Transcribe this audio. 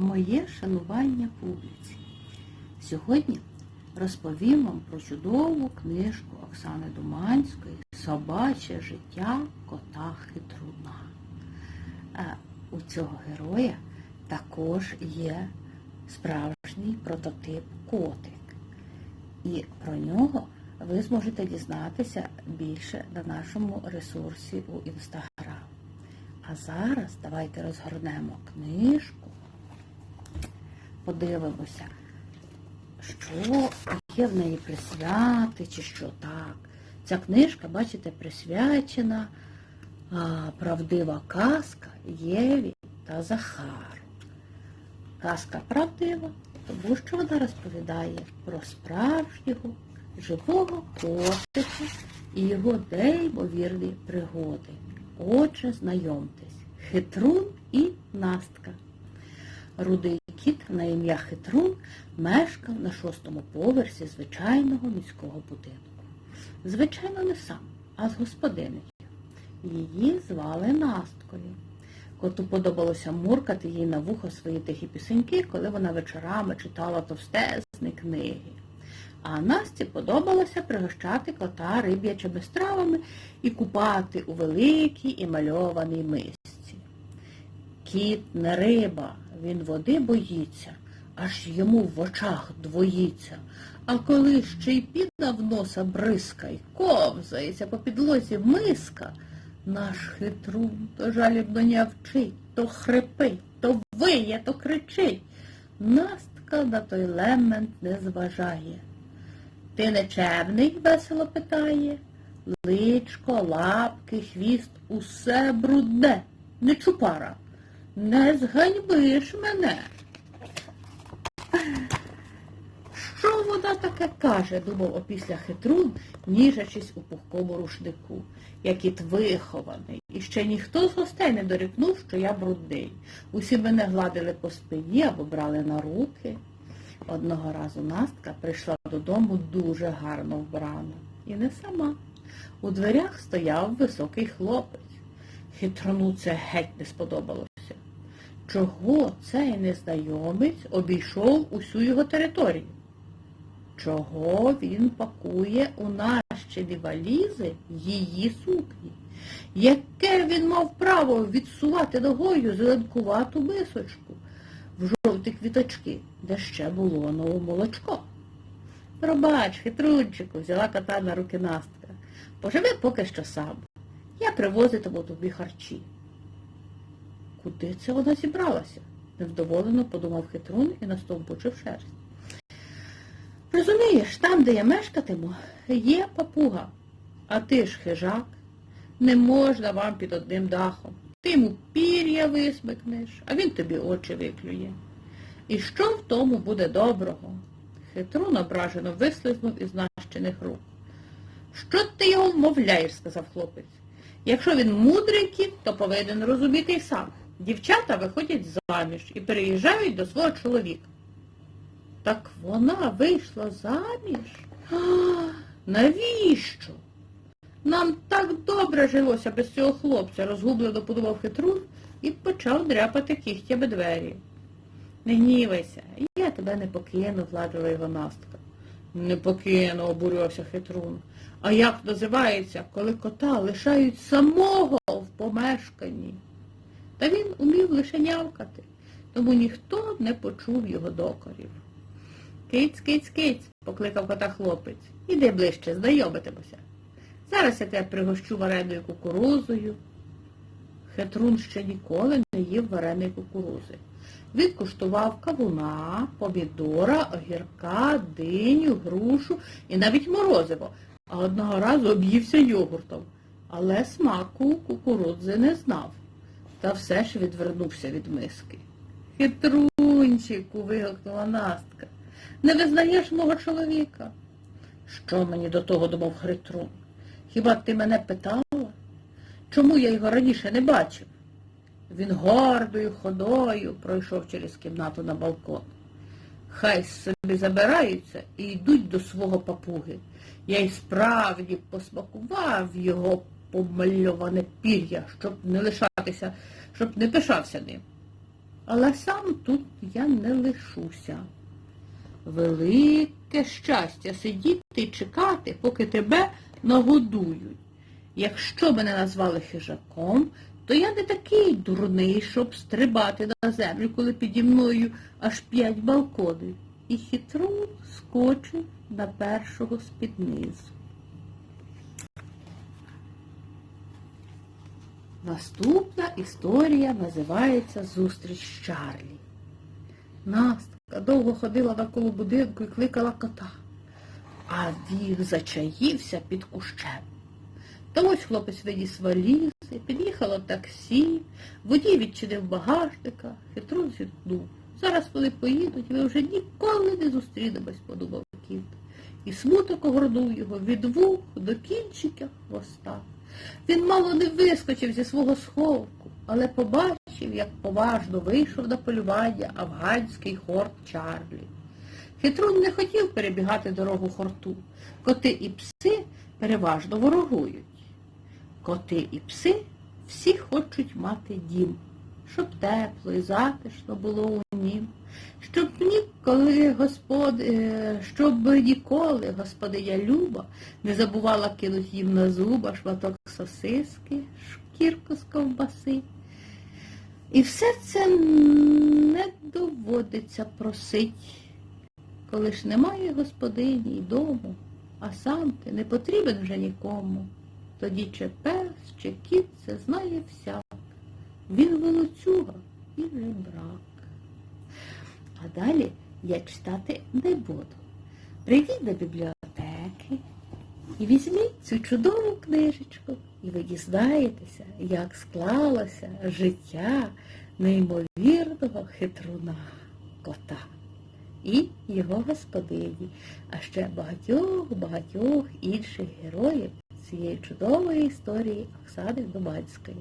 Моє шанування публіці. Сьогодні розповім вам про чудову книжку Оксани Думанської Собаче життя кота хитруна. Е, У цього героя також є справжній прототип котик. І про нього ви зможете дізнатися більше на нашому ресурсі у Інстаграм. А зараз давайте розгорнемо книжку, подивимося, що є в неї присвяти, чи що так. Ця книжка, бачите, присвячена а, правдива казка Єві та Захару. Казка правдива, тому що вона розповідає про справжнього живого котика і його неймовірні пригоди. Отже, знайомтесь, хитрун і настка. Рудий кіт на ім'я Хитрун мешкав на шостому поверсі звичайного міського будинку. Звичайно, не сам, а з господинею. Її звали Насткою. Коту подобалося муркати їй на вухо свої тихі пісеньки, коли вона вечорами читала товстезні книги. А Насті подобалося пригощати кота риб'ячими стравами і купати у великій і мальованій мисці. Кіт не риба, він води боїться, аж йому в очах двоїться. А коли ще й піда в носа бризка й ковзається по підлозі миска, наш хитрун то жалібно нявчить, то хрипить, то виє, то кричить. Настка на той лемент не зважає. Ти нечемний? весело питає. Личко, лапки, хвіст, усе брудне, не чупара. Не зганьбиш мене. Що вона таке каже, думав опісля хитрун, ніжачись у пухкому рушнику. Якіт вихований. І ще ніхто з гостей не дорікнув, що я брудний. Усі мене гладили по спині або брали на руки. Одного разу Настка прийшла додому дуже гарно вбрана. І не сама. У дверях стояв високий хлопець. Хитрону це геть не сподобалося. Чого цей незнайомець обійшов усю його територію? Чого він пакує у нащені валізи її сукні? Яке він мав право відсувати ногою зеленкувату мисочку в жовті квіточки, де ще було молочко? Пробач, хитрунчику, взяла кота на руки Настка. Поживи поки що сам. Я привозитиму тобі харчі. Куди це вона зібралася? невдоволено подумав хитрун і настовбучив шерсть. Розумієш, там, де я мешкатиму, є папуга, а ти ж хижак. Не можна вам під одним дахом. Ти йому пір'я висмикнеш, а він тобі очі виклює. І що в тому буде доброго? Хитрун ображено вислизнув із нащених рук. Що ти його вмовляєш, сказав хлопець. Якщо він мудрий кіт, то повинен розуміти й сам. Дівчата виходять заміж і переїжджають до свого чоловіка. Так вона вийшла заміж? Навіщо? Нам так добре жилося без цього хлопця, розгублено подумав хитрун і почав дряпати кігтями двері. Не гнівайся, я тебе не покину, гладила його Настка. Не покину, обурювався хитрун. А як називається, коли кота лишають самого в помешканні? Та він умів лише нявкати, тому ніхто не почув його докорів. Киць, киць, киць, покликав кота хлопець. Іди ближче, знайомитимося. Зараз я тебе пригощу вареною кукурузою. Хитрун ще ніколи не їв вареної кукурузи. Він куштував кавуна, помідора, огірка, диню, грушу і навіть морозиво, а одного разу об'ївся йогуртом. Але смаку кукурудзи не знав. Та все ж відвернувся від миски. Хитрунчику, вигукнула Настка. Не визнаєш мого чоловіка? Що мені до того думав Хитрун? Хіба ти мене питала? Чому я його раніше не бачив? Він гордою ходою пройшов через кімнату на балкон. Хай собі забираються і йдуть до свого папуги. Я й справді посмакував його помальоване пір'я, щоб не лишатися, щоб не пишався ним. але сам тут я не лишуся. Велике щастя сидіти і чекати, поки тебе нагодують. Якщо мене назвали хижаком, то я не такий дурний, щоб стрибати на землю, коли піді мною аж п'ять балконів. І хитрун скочив на першого з-під низу. Наступна історія називається Зустріч з Чарлі. Настя довго ходила навколо будинку і кликала кота, а він зачаївся під кущем. Та ось хлопець виніс валізи, під'їхало таксі, водій відчинив багажника, хитрун зітхнув. Зараз вони поїдуть, ми вже ніколи не зустрінемось, подумав кіт. І смуток огорнув його від вух до кінчика хвоста. Він мало не вискочив зі свого сховку, але побачив, як поважно вийшов на полювання афганський хорт Чарлі. Хитрун не хотів перебігати дорогу хорту. Коти і пси переважно ворогують. Коти і пси всі хочуть мати дім, щоб тепло і затишно було у нім, щоб ніколи господ... е, щоб ніколи господиня Люба не забувала кинуть їм на зуба шматок сосиски, шкірку з ковбаси. І все це не доводиться просить, коли ж немає господині й дому, а сам ти не потрібен вже нікому. Тоді чи пес, чи кіт це знає всяк. Він волоцюга і жебрак. А далі я читати не буду. Прийдіть до бібліотеки і візьміть цю чудову книжечку, і ви дізнаєтеся, як склалося життя неймовірного хитруна кота і його господині, а ще багатьох-багатьох інших героїв цієї чудової історії Оксани Доманської.